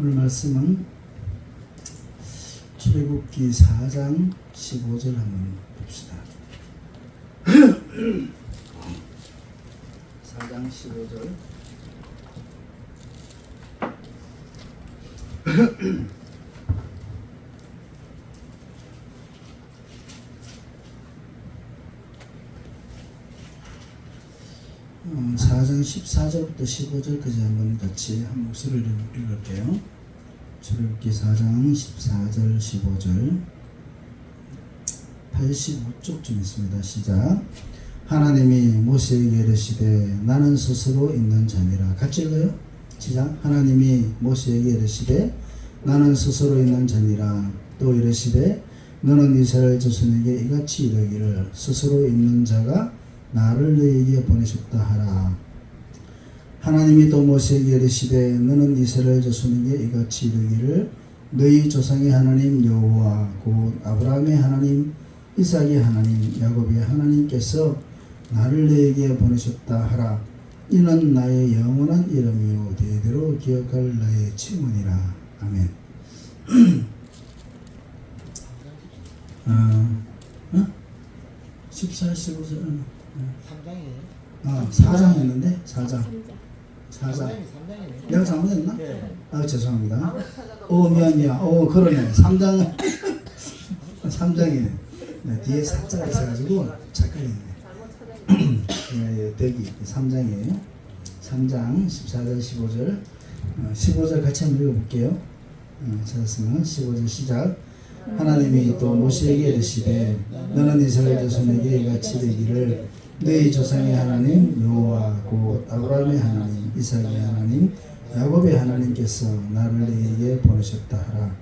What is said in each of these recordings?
오늘 말씀은 출애굽기 4장 15절 한번 봅시다. 4장 15절 4장 14절부터 15절까지 한번 같이 한 목소리를 읽을게요. 출애굽기 4장 14절 15절 85쪽쯤 있습니다. 시작. 하나님이 모세에게 이르시되 나는 스스로 있는 자니라. 같이 읽어요. 시작. 하나님이 모세에게 이르시되 나는 스스로 있는 자니라. 또 이르시되 너는 이스라엘 자손에게 이같이 이르기를 스스로 있는 자가 나를 너에게 보내셨다 하라. 하나님이 또 모세에게 이르시되 너는 이스라엘 자손에게 이같이 이르기를 너희 조상의 하나님 여호와 곧 아브라함의 하나님 이삭의 하나님 야곱의 하나님께서 나를 너에게 보내셨다 하라. 이는 나의 영원한 이름이요 대대로 기억할 나의 칭언이라. 아멘. 어, 어? 14, 15절. 3장이에요. 아, 4장 했는데? 4장. 4장. 3장이네. 내가 잘못했나? 네. 아, 죄송합니다. 오, 미안, 미안. 오, 그러네. 3장. 3장이네. 네, 뒤에 사자가 있어가지고 착각했네. 예, 예, 대기 3장이에요. 3장 14절 15절 어, 15절 같이 한번 읽어볼게요. 어, 찾았으면 15절 시작. 하나님이 또 모세에게 이르시되 너는 이스라엘 자손에게 이같이 이르기를 너희 조상의 하나님 여호와 곧 아브라함의 하나님 이삭의 하나님 야곱의 하나님께서 나를 너희에게 보내셨다 하라.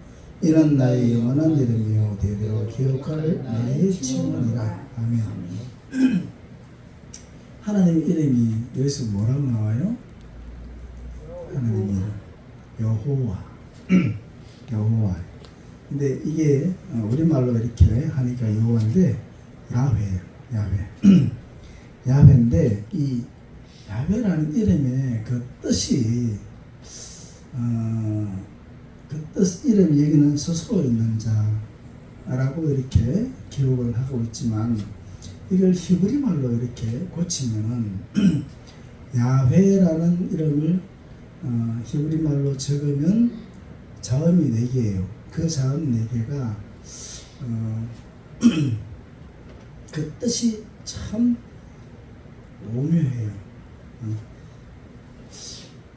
이는 나의 영원한 이름이요 대대로 기억할 나의 칭언이라. 아멘. 하나님 이름이 여기서 뭐라고 나와요? 하나님 이름 여호와 여호와 근데 이게 어, 우리말로 이렇게 하니까 여호와인데 야훼 야훼 야훼인데 이 야훼라는 이름의 그 뜻이 어, 그뜻 이름 얘기는 스스로 있는 자라고 이렇게 기록을 하고 있지만 이걸 히브리 말로 이렇게 고치면은 야훼라는 이름을 어, 히브리 말로 적으면 자음이 네 개예요. 그 자음 네 개가 어, 그 뜻이 참 오묘해요. 어.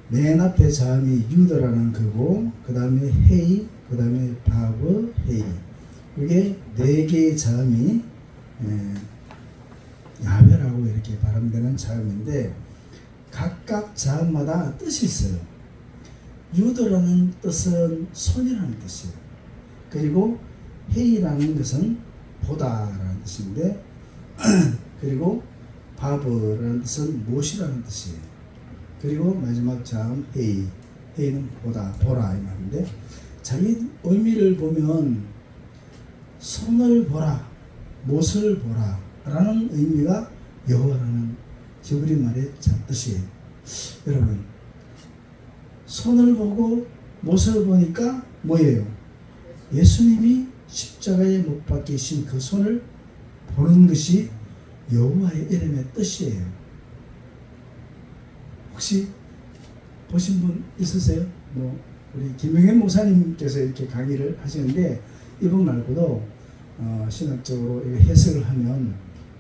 맨 앞에 자음이 유더라는 거고 그 다음에 헤이, 그 다음에 바브, 헤이 이게 네 개의 자음이 에, 야훼라고 이렇게 발음되는 자음인데 각각 자음마다 뜻이 있어요. 유도라는 뜻은 손이라는 뜻이에요. 그리고 헤이라는 것은 보다라는 뜻인데 그리고 바브라는 뜻은 못이라는 뜻이에요. 그리고 마지막 자음 헤이 헤이는 보다 보라 이 말인데 자기 의미를 보면 손을 보라 못을 보라 라는 의미가 여호와라는 히브리 말의 뜻이에요. 여러분 손을 보고 못을 보니까 뭐예요? 예수님이 십자가에 못 박히신 그 손을 보는 것이 여호와의 이름의 뜻이에요. 혹시 보신 분 있으세요? 뭐 우리 김영현 목사님께서 이렇게 강의를 하시는데 이분 말고도 어, 신학적으로 해석을 하면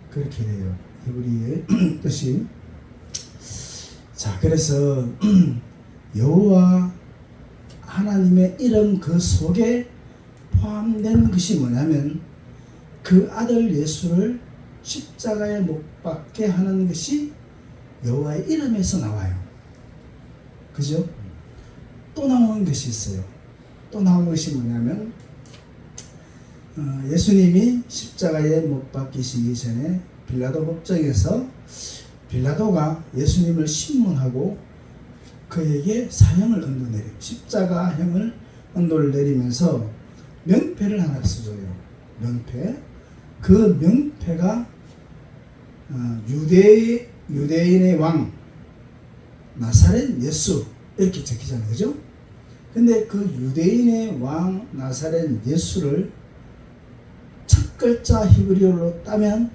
그렇게 돼요. 히브리의 뜻이 자 그래서 여호와 하나님의 이름 그 속에 포함된 것이 뭐냐면 그 아들 예수를 십자가에 못 박게 하는 것이 여호와의 이름에서 나와요. 그죠? 또 나오는 것이 있어요. 또 나오는 것이 뭐냐면 어, 예수님이 십자가에 못 박히시기 전에 빌라도 법정에서 빌라도가 예수님을 신문하고 그에게 사형을 언도 내려 십자가형을 언도를 내리면서 명패를 하나 써줘요. 명패. 그 명패가 어, 유대 유대인의 왕 나사렛 예수 이렇게 적히잖아요, 그죠? 근데 그 유대인의 왕 나사렛 예수를 첫 글자 히브리어로 따면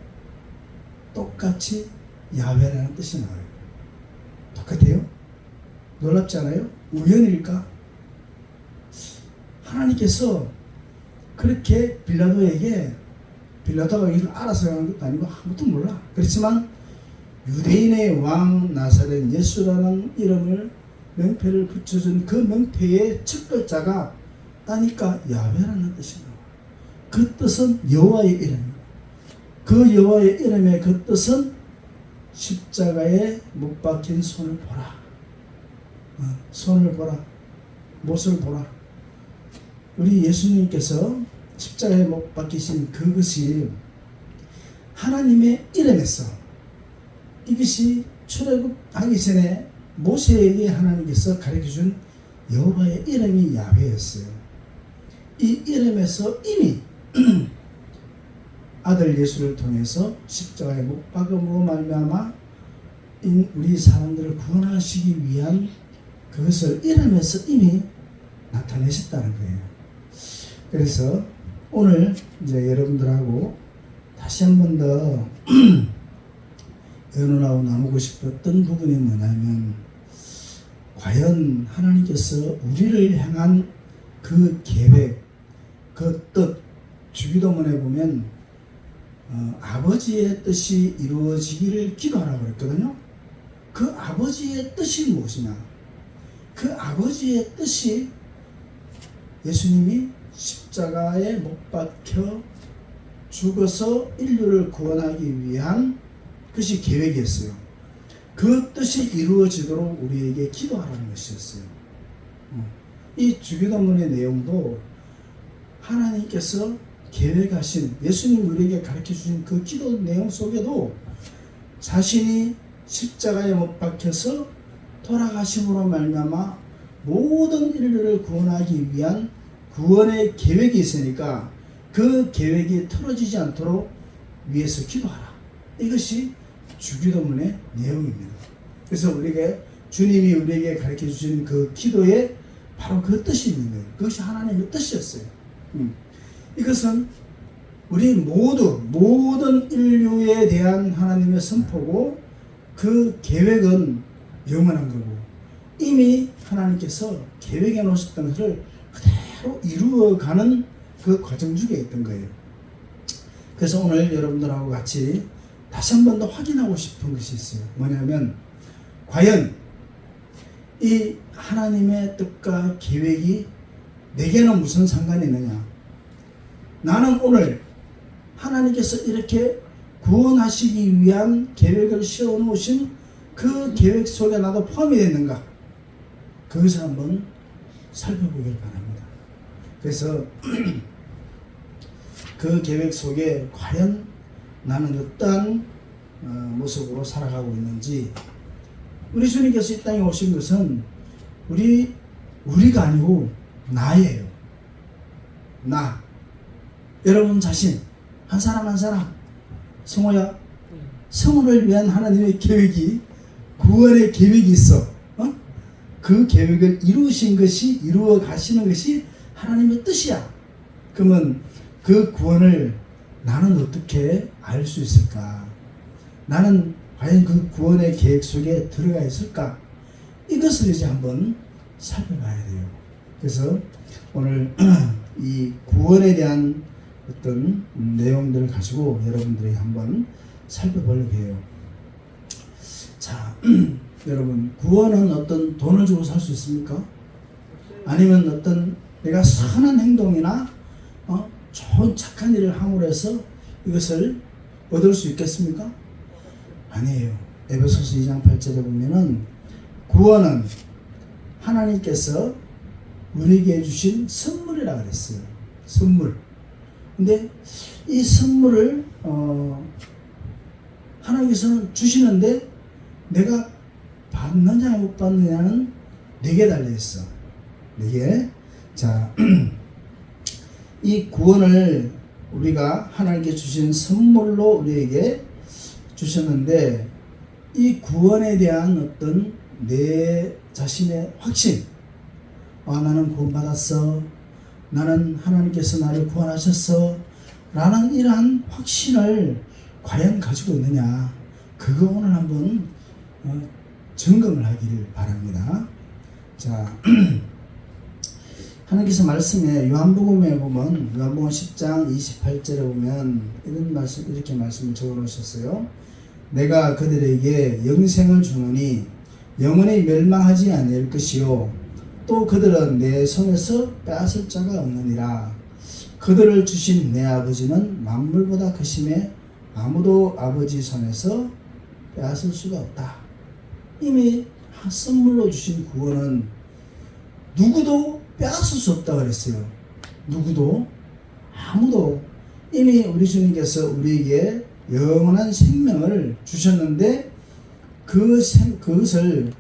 똑같이 야훼라는 뜻이 나와요. 똑같아요? 놀랍지 않아요? 우연일까? 하나님께서 그렇게 빌라도에게 빌라도가 이걸 알아서 하는 것도 아니고 아무도 몰라. 그렇지만 유대인의 왕 나사렛 예수라는 이름을 명패를 붙여준 그 명패의 첫 글자가 따니까 야훼라는 나와. 그 뜻은 여호와의 이름입니다. 그 여호와의 이름의 그 뜻은 십자가에 못 박힌 손을 보라. 어, 손을 보라. 못을 보라. 우리 예수님께서 십자가에 못 박히신 그것이 하나님의 이름에서 이것이 출애굽하기 전에 모세에게 하나님께서 가르쳐준 여호와의 이름이 야훼였어요. 이 이름에서 이미 아들 예수를 통해서 십자가에 못 박음으로 말미암아 인- 우리 사람들을 구원하시기 위한 그것을 이름에서 이미 나타내셨다는 거예요. 그래서 오늘 이제 여러분들하고 다시 한 번더 의논하고 나누고 싶었던 부분이 뭐냐면 과연 하나님께서 우리를 향한 그 계획, 그 뜻, 주기도문에 보면 어, 아버지의 뜻이 이루어지기를 기도하라고 그랬거든요. 그 아버지의 뜻이 무엇이냐? 그 아버지의 뜻이 예수님이 십자가에 못 박혀 죽어서 인류를 구원하기 위한 그것이 계획이었어요. 그 뜻이 이루어지도록 우리에게 기도하라는 것이었어요. 어, 이 주기도문의 내용도 하나님께서 계획하신 예수님 우리에게 가르쳐 주신 그 기도 내용 속에도 자신이 십자가에 못 박혀서 돌아가심으로 말미암아 모든 인류를 구원하기 위한 구원의 계획이 있으니까 그 계획이 틀어지지 않도록 위해서 기도하라. 이것이 주기도문의 내용입니다. 그래서 우리에게 주님이 우리에게 가르쳐 주신 그 기도에 바로 그 뜻이 있는 거예요. 그것이 하나님의 뜻이었어요. 음. 이것은 우리 모두 모든 인류에 대한 하나님의 선포고 그 계획은 영원한 거고 이미 하나님께서 계획해 놓으셨던 것을 그대로 이루어가는 그 과정 중에 있던 거예요. 그래서 오늘 여러분들하고 같이 다시 한 번 더 확인하고 싶은 것이 있어요. 뭐냐면 과연 이 하나님의 뜻과 계획이 내게는 무슨 상관이 있느냐? 나는 오늘 하나님께서 이렇게 구원하시기 위한 계획을 세워 놓으신 그 계획 속에 나도 포함이 됐는가? 그것을 한번 살펴보길 바랍니다. 그래서 그 계획 속에 과연 나는 어떠한 어, 모습으로 살아가고 있는지 우리 주님께서 이 땅에 오신 것은 우리 우리가 아니고 나예요. 나. 여러분 자신 한 사람 한 사람 성호야 성호를 위한 하나님의 계획이 구원의 계획이 있어. 어? 그 계획을 이루신 것이 이루어 가시는 것이 하나님의 뜻이야. 그러면 그 구원을 나는 어떻게 알 수 있을까? 나는 과연 그 구원의 계획 속에 들어가 있을까? 이것을 이제 한번 살펴봐야 돼요. 그래서 오늘 이 구원에 대한 어떤 내용들을 가지고 여러분들이 한번 살펴보려고 해요. 자, 여러분, 구원은 어떤 돈을 주고 살 수 있습니까? 아니면 어떤 내가 선한 행동이나 어, 좋은 착한 일을 함으로 해서 이것을 얻을 수 있겠습니까? 아니에요. 에베소서 2장 8절에 보면은 구원은 하나님께서 우리에게 주신 선물이라 그랬어요. 선물. 근데 이 선물을 어, 하나님께서는 주시는데 내가 받느냐 못 받느냐는 내게 달려 있어. 내게. 자, 이 구원을 우리가 하나님께 주신 선물로 우리에게 주셨는데 이 구원에 대한 어떤 내 자신의 확신, 아, 나는 구원받았어. 나는 하나님께서 나를 구원하셨어. 라는 이러한 확신을 과연 가지고 있느냐. 그거 오늘 한번 어, 점검을 하기를 바랍니다. 자, 하나님께서 말씀에 요한복음에 보면 요한복음 10장 28절에 보면 이런 말씀 이렇게 말씀을 적어 놓으셨어요. 내가 그들에게 영생을 주노니 영원히 멸망하지 아니할 것이요 또 그들은 내 손에서 빼앗을 자가 없느니라 그들을 주신 내 아버지는 만물보다 크심에 아무도 아버지 손에서 빼앗을 수가 없다. 이미 선물로 주신 구원은 누구도 빼앗을 수 없다 그랬어요. 누구도 아무도 이미 우리 주님께서 우리에게 영원한 생명을 주셨는데 그 생, 그것을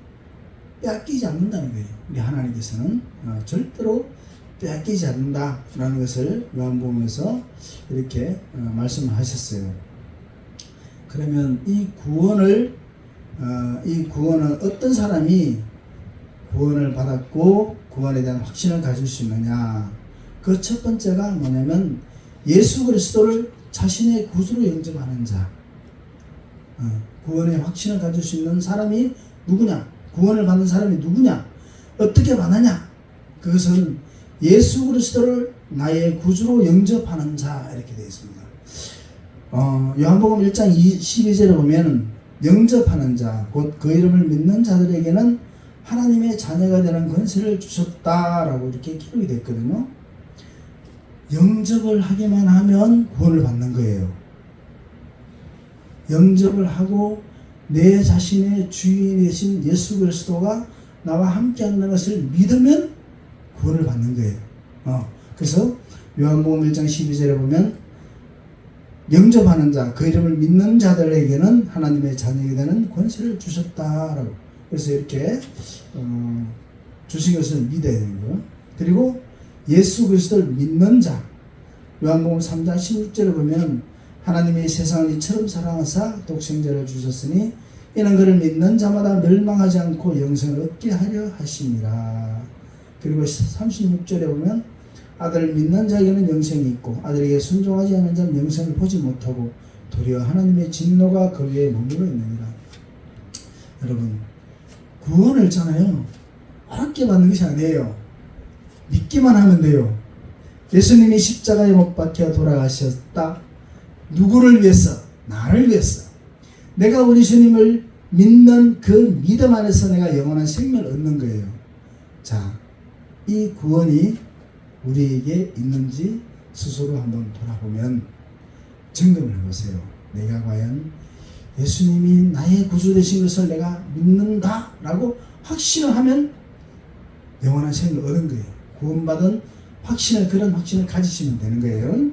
빼앗기지 않는다는 거예요. 우리 하나님께서는 어, 절대로 빼앗기지 않는다라는 것을 요한복음에서 이렇게 어, 말씀을 하셨어요. 그러면 이 구원을 어, 이 구원은 어떤 사람이 구원을 받았고 구원에 대한 확신을 가질 수 있느냐? 그 첫 번째가 뭐냐면 예수 그리스도를 자신의 구주로 영접하는 자. 어, 구원의 확신을 가질 수 있는 사람이 누구냐? 구원을 받는 사람이 누구냐? 어떻게 받느냐? 그것은 예수 그리스도를 나의 구주로 영접하는 자 이렇게 되어 있습니다. 어, 요한복음 1장 12절에 보면 영접하는 자, 곧 그 이름을 믿는 자들에게는 하나님의 자녀가 되는 권세를 주셨다라고 이렇게 기록이 됐거든요. 영접을 하기만 하면 구원을 받는 거예요. 영접을 하고 내 자신의 주인이 되신 예수 그리스도가 나와 함께 한다는 것을 믿으면 구원을 받는 거예요. 어, 그래서 요한복음 1장 12절에 보면 영접하는 자, 그 이름을 믿는 자들에게는 하나님의 자녀가 되는 권세를 주셨다라고. 그래서 이렇게 어, 주신 것을 믿어야 거예요. 그리고 예수 그리스도를 믿는 자, 요한복음 3장 16절에 보면 하나님이 세상을 이처럼 사랑하사 독생자를 주셨으니 이는 그를 믿는 자마다 멸망하지 않고 영생을 얻게 하려 하심이라. 그리고 36절에 보면 아들을 믿는 자에게는 영생이 있고 아들에게 순종하지 않는 자는 영생을 보지 못하고 도리어 하나님의 진노가 그 위에 머물러 있느니라. 여러분 구원을 있잖아요. 어렵게 받는 것이 아니에요. 믿기만 하면 돼요. 예수님이 십자가에 못 박혀 돌아가셨다. 누구를 위해서? 나를 위해서. 내가 우리 주님을 믿는 그 믿음 안에서 내가 영원한 생명을 얻는 거예요. 자, 이 구원이 우리에게 있는지 스스로 한번 돌아보면 점검을 해보세요. 내가 과연 예수님이 나의 구주 되신 것을 내가 믿는다라고 확신을 하면 영원한 생명을 얻은 거예요. 구원받은 확신을 그런 확신을 가지시면 되는 거예요.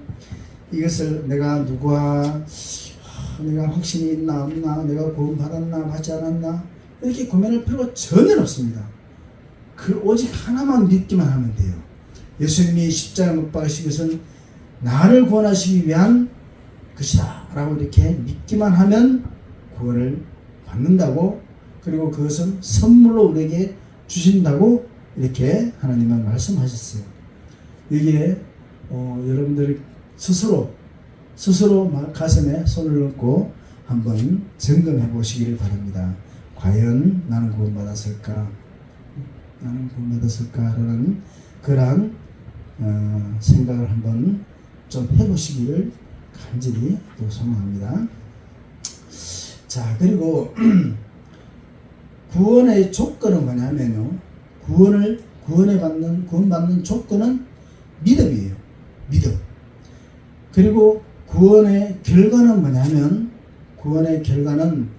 이것을 내가 누구와 아, 내가 확신이 있나 없나 내가 구원 받았나 받지 않았나 이렇게 고민할 필요가 전혀 없습니다. 그 오직 하나만 믿기만 하면 돼요. 예수님이 십자가 못 박으신 것은 나를 구원하시기 위한 것이다 라고 이렇게 믿기만 하면 구원을 받는다고 그리고 그것은 선물로 우리에게 주신다고 이렇게 하나님은 말씀하셨어요. 여기에 어, 여러분들이 스스로 스스로 가슴에 손을 넣고 한번 점검해 보시기를 바랍니다. 과연 나는 구원받았을까? 나는 구원받았을까라는 그러한 어, 생각을 한번 좀 해보시기를 간절히 또 소망합니다. 자 그리고 구원의 조건은 뭐냐면요. 구원을 구원에 받는 구원 받는 조건은 믿음이에요. 믿음. 그리고 구원의 결과는 뭐냐면 구원의 결과는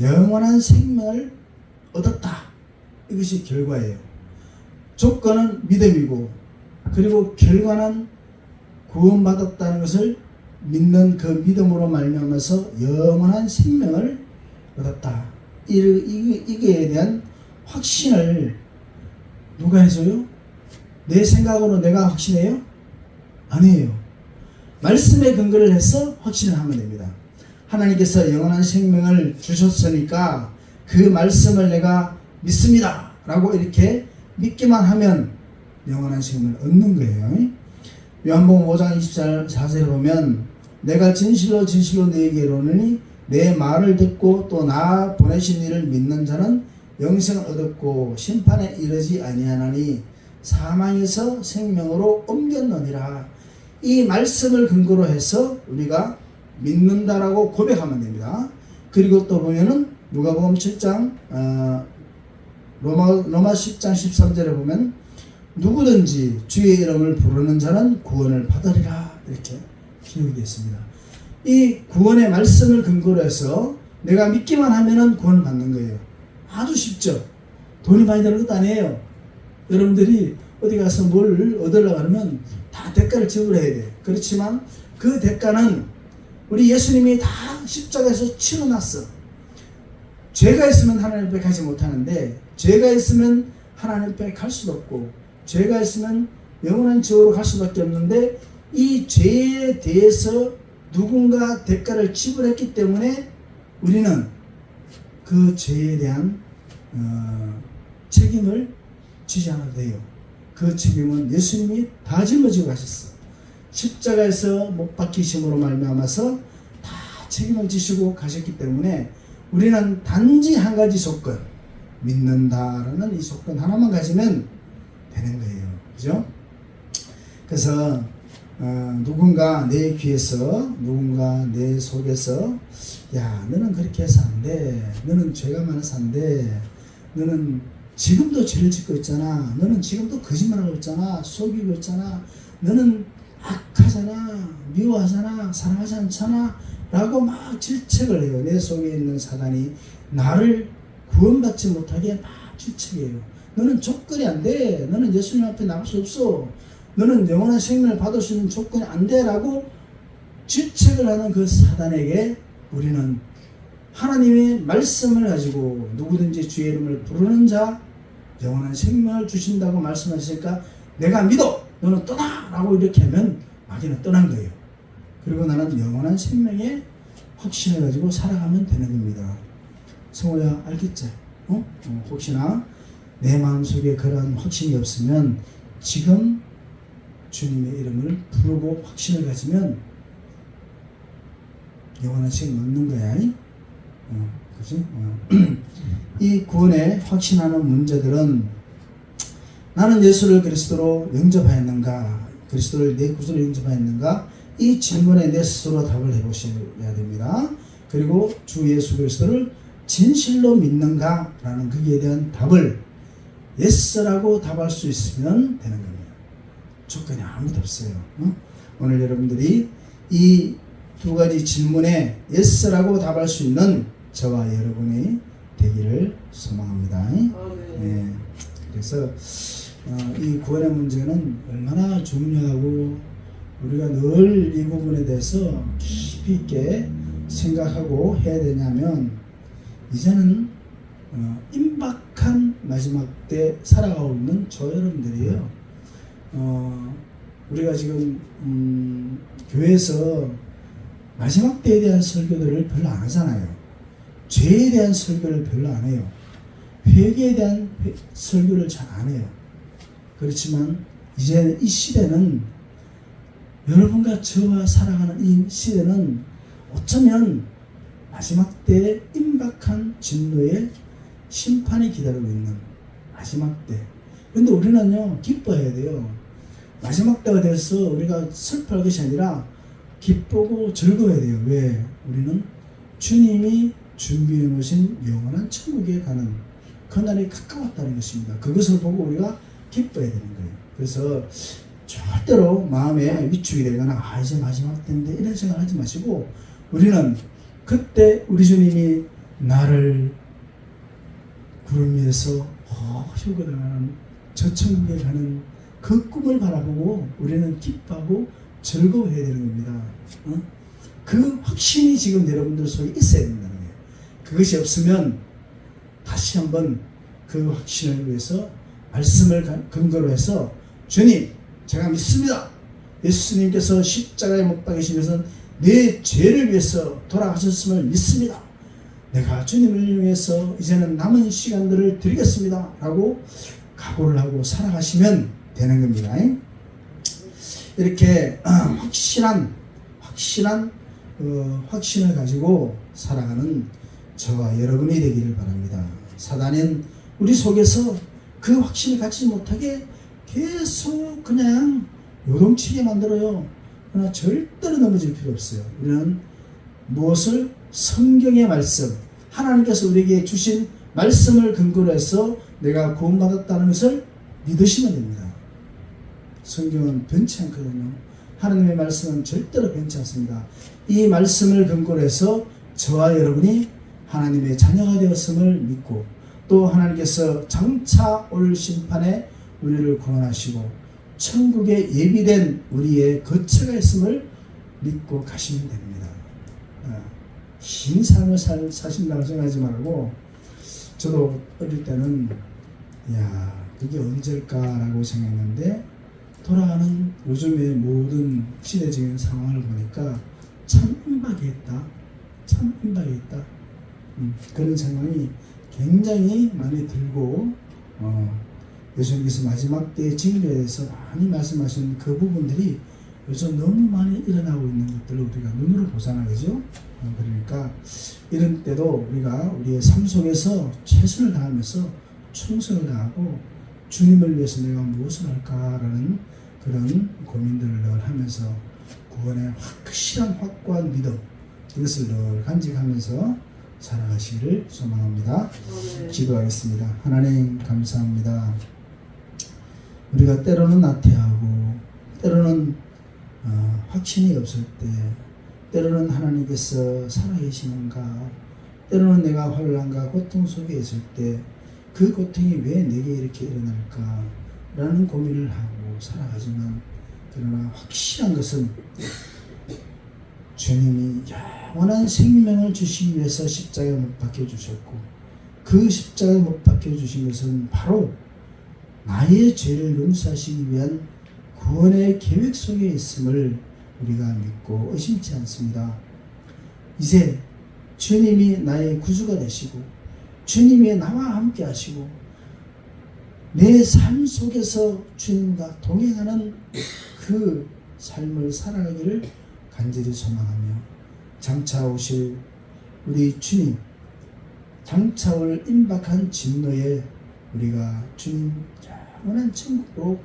영원한 생명을 얻었다. 이것이 결과예요. 조건은 믿음이고 그리고 결과는 구원받았다는 것을 믿는 그 믿음으로 말미암아서 영원한 생명을 얻었다. 이, 이, 이게 대한 확신을 누가 해줘요? 내 생각으로 내가 확신해요? 아니에요. 말씀에 근거를 해서 확신을 하면 됩니다. 하나님께서 영원한 생명을 주셨으니까 그 말씀을 내가 믿습니다. 라고 이렇게 믿기만 하면 영원한 생명을 얻는 거예요. 요한복음 5장 24절에 보면 내가 진실로 진실로 너에게 이르노니 내 말을 듣고 또 나 보내신 이를 믿는 자는 영생을 얻었고 심판에 이르지 아니하나니 사망에서 생명으로 옮겼느니라. 이 말씀을 근거로 해서 우리가 믿는다라고 고백하면 됩니다. 그리고 또 보면은 누가복음 7장 어, 로마 로마 10장 13절에 보면 누구든지 주의 이름을 부르는 자는 구원을 받으리라 이렇게 있습니다. 이 구원의 말씀을 근거로 해서 내가 믿기만 하면은 구원을 받는 거예요. 아주 쉽죠. 돈이 많이 드는 것도 아니에요. 여러분들이 어디 가서 뭘 얻으려고 하면 다 대가를 지불해야 돼. 그렇지만 그 대가는 우리 예수님이 다 십자가에서 치러놨어. 죄가 있으면 하나님 앞에 가지 못하는데 죄가 있으면 하나님 앞에 갈 수도 없고 죄가 있으면 영원한 지옥으로 갈 수밖에 없는데 이 죄에 대해서 누군가 대가를 지불했기 때문에 우리는 그 죄에 대한 어, 책임을 지지 않아도 돼요. 그 책임은 예수님이 다 짊어지고 가셨어. 십자가에서 못 박히심으로 말미암아서 다 책임을 지시고 가셨기 때문에 우리는 단지 한 가지 조건 믿는다라는 이 조건 하나만 가지면 되는 거예요. 그죠? 그래서 어, 누군가 내 귀에서 누군가 내 속에서 야 너는 그렇게 해서 안 돼. 너는 죄가 많아서 안 돼. 너는 지금도 죄를 짓고 있잖아. 너는 지금도 거짓말하고 있잖아. 속이고 있잖아. 너는 악하잖아. 미워하잖아. 사랑하지 않잖아. 라고 막 질책을 해요. 내 속에 있는 사단이 나를 구원받지 못하게 막 질책해요. 너는 조건이 안 돼. 너는 예수님 앞에 나갈 수 없어. 너는 영원한 생명을 받을 수 있는 조건이 안 돼. 라고 질책을 하는 그 사단에게 우리는 하나님의 말씀을 가지고 누구든지 주의 이름을 부르는 자 영원한 생명을 주신다고 말씀하시니까 내가 믿어 너는 떠나 라고 이렇게 하면 마귀는 떠난 거예요 그리고 나는 영원한 생명의 확신을 가지고 살아가면 되는 겁니다 성호야 알겠지? 어? 어, 혹시나 내 마음속에 그러한 확신이 없으면 지금 주님의 이름을 부르고 확신을 가지면 영원한 생명 얻는 거야. 어, 그지? 어. 이 구원에 확신하는 문제들은 나는 예수를 그리스도로 영접하였는가? 그리스도를 내 구주로 영접하였는가? 이 질문에 내 스스로 답을 해보셔야 됩니다. 그리고 주 예수 그리스도를 진실로 믿는가? 라는 거기에 대한 답을 예스라고 답할 수 있으면 되는 겁니다. 조건이 아무도 없어요. 어? 오늘 여러분들이 이 두 가지 질문에 예스라고 답할 수 있는 저와 여러분이 되기를 소망합니다. 네. 그래서 어, 이 구원의 문제는 얼마나 중요하고 우리가 늘 이 부분에 대해서 깊이 있게 생각하고 해야 되냐면 이제는 어, 임박한 마지막 때 살아가고 있는 저 여러분들이에요. 어, 우리가 지금 음, 교회에서 마지막 때에 대한 설교들을 별로 안 하잖아요. 죄에 대한 설교를 별로 안 해요. 회개에 대한 회- 설교를 잘 안 해요. 그렇지만 이제 이 시대는 여러분과 저와 살아가는 이 시대는 어쩌면 마지막 때에 임박한 진노의 심판이 기다리고 있는 마지막 때. 근데 우리는요, 기뻐해야 돼요. 마지막 때가 돼서 우리가 슬퍼할 것이 아니라 기쁘고 즐거워야 돼요. 왜? 우리는 주님이 준비해 놓으신 영원한 천국에 가는 그날이 가까웠다는 것입니다. 그것을 보고 우리가 기뻐해야 되는 거예요. 그래서 절대로 마음에 위축이 되거나 아 이제 마지막 때인데 이런 생각 하지 마시고 우리는 그때 우리 주님이 나를 구름 위에서 허휴거려가는 저 천국에 가는 그 꿈을 바라보고 우리는 기뻐하고 즐거워해야 되는 겁니다. 어? 그 확신이 지금 여러분들 속에 있어야 된다는 거예요. 그것이 없으면 다시 한번 그 확신을 위해서 말씀을 가- 근거로 해서 주님 제가 믿습니다. 예수님께서 십자가에 못 박이시면서 내 죄를 위해서 돌아가셨음을 믿습니다. 내가 주님을 위해서 이제는 남은 시간들을 드리겠습니다. 라고 각오를 하고 살아가시면 되는 겁니다. 이렇게 확실한 확실한 어, 확신을 가지고 살아가는 저와 여러분이 되기를 바랍니다. 사단은 우리 속에서 그 확신을 갖지 못하게 계속 그냥 요동치게 만들어요. 그러나 절대로 넘어질 필요 없어요. 우리는 무엇을 성경의 말씀, 하나님께서 우리에게 주신 말씀을 근거로 해서 내가 구원받았다는 것을 믿으시면 됩니다. 성경은 변치 않거든요. 하나님의 말씀은 절대로 변치 않습니다. 이 말씀을 근거로 해서 저와 여러분이 하나님의 자녀가 되었음을 믿고 또 하나님께서 장차 올 심판에 우리를 구원하시고 천국에 예비된 우리의 거처가 있음을 믿고 가시면 됩니다. 어, 긴 삶을 살, 사신다고 생각하지 말고 저도 어릴 때는 야 그게 언제일까라고 생각했는데 돌아가는 요즘의 모든 시대적인 상황을 보니까 참 임박했다. 참 임박했다. 음, 그런 생각이 굉장히 많이 들고 어, 예수님께서 마지막 때의 징조에 대해서 많이 말씀하신 그 부분들이 요즘 너무 많이 일어나고 있는 것들을 우리가 눈으로 보잖아 그죠? 어, 그러니까 이런 때도 우리가 우리의 삶 속에서 최선을 다하면서 충성을 다하고 주님을 위해서 내가 무엇을 할까라는 그런 고민들을 늘 하면서 구원의 확실한 확고한 믿음 이것을 늘 간직하면서 살아가시기를 소망합니다. 기도하겠습니다. 하나님 감사합니다. 우리가 때로는 나태하고 때로는 어, 확신이 없을 때 때로는 하나님께서 살아계시는가 때로는 내가 환란과 고통 속에 있을 때 그 고통이 왜 내게 이렇게 일어날까 라는 고민을 하고 살아가지만 그러나 확실한 것은 주님이 영원한 생명을 주시기 위해서 십자가에 못 박혀 주셨고 그 십자가에 못 박혀 주신 것은 바로 나의 죄를 용서하시기 위한 구원의 계획 속에 있음을 우리가 믿고 의심치 않습니다. 이제 주님이 나의 구주가 되시고 주님이 나와 함께 하시고 내 삶 속에서 주님과 동행하는 그 삶을 살아가기를 간절히 소망하며 장차 오실 우리 주님 장차 올 임박한 진노에 우리가 주님 영원한 천국으로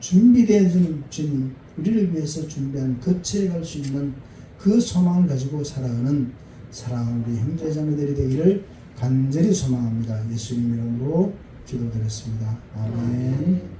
준비되어진 주님 우리를 위해서 준비한 거처에 갈 수 있는 그 소망을 가지고 살아가는 사랑하는 우리 형제 자매들이 되기를 간절히 소망합니다. 예수님 이름으로 기도드렸습니다. 아멘.